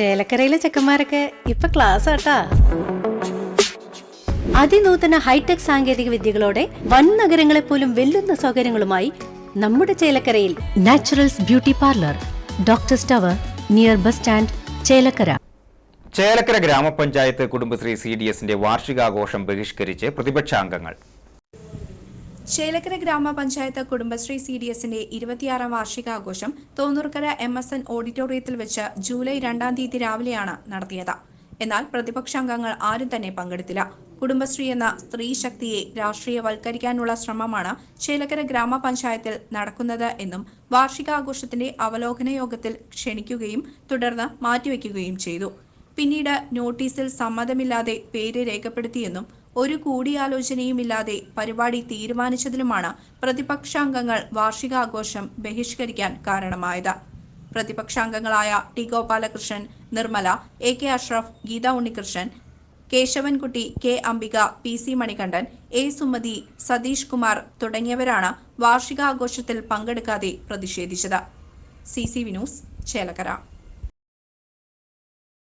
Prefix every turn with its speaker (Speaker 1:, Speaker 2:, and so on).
Speaker 1: ചേലക്കരയിലെ ചെക്കന്മാരൊക്കെ ഇപ്പൊ ക്ലാസ് ആട്ടാ. അതിനൂതന ഹൈടെക് സാങ്കേതിക വിദ്യകളോടെ വൻ നഗരങ്ങളെ പോലും വെല്ലുന്ന സൗകര്യങ്ങളുമായി നമ്മുടെ ചേലക്കരയിൽ Naturals beauty parlour doctor tower near bus stand Chelakkara.
Speaker 2: Chelakkara ഗ്രാമപഞ്ചായത്ത് കുടുംബശ്രീ സി ഡി എസിന്റെ വാർഷികാഘോഷം ബഹിഷ്കരിച്ച് പ്രതിപക്ഷാംഗങ്ങൾ.
Speaker 3: ചേലക്കര ഗ്രാമപഞ്ചായത്ത് കുടുംബശ്രീ സി ഡി എസിന്റെ ഇരുപത്തിയാറാം വാർഷികാഘോഷം തോന്നൂർക്കര എം എസ് എൻ ഓഡിറ്റോറിയത്തിൽ വെച്ച് ജൂലൈ രണ്ടാം തീയതി രാവിലെയാണ് നടത്തിയത്. എന്നാൽ പ്രതിപക്ഷാംഗങ്ങൾ ആരും തന്നെ പങ്കെടുത്തില്ല. കുടുംബശ്രീ എന്ന സ്ത്രീ ശക്തിയെ രാഷ്ട്രീയവൽക്കരിക്കാനുള്ള ശ്രമമാണ് ചേലക്കര ഗ്രാമപഞ്ചായത്തിൽ നടക്കുന്നത് എന്നും വാർഷികാഘോഷത്തിന്റെ അവലോകന യോഗത്തിൽ ക്ഷണിക്കുകയും തുടർന്ന് മാറ്റിവെക്കുകയും ചെയ്തു. പിന്നീട് നോട്ടീസിൽ സമ്മതമില്ലാതെ പേര് രേഖപ്പെടുത്തിയെന്നും ഒരു കൂടിയാലോചനയുമില്ലാതെ പരിപാടി തീരുമാനിച്ചതിലുമാണ് പ്രതിപക്ഷാംഗങ്ങൾ വാർഷികാഘോഷം ബഹിഷ്കരിക്കാൻ കാരണമായത്. പ്രതിപക്ഷാംഗങ്ങളായ T Gopalakrishnan Nirmala A K Ashraf Geetha Unnikrishnan Keshavankutty K Ambika P C Manikandan A Sumathi Satheesh Kumar തുടങ്ങിയവരാണ് വാർഷികാഘോഷത്തിൽ പങ്കെടുക്കാതെ പ്രതിഷേധിച്ചത്. C C Vinoos Chelakkara.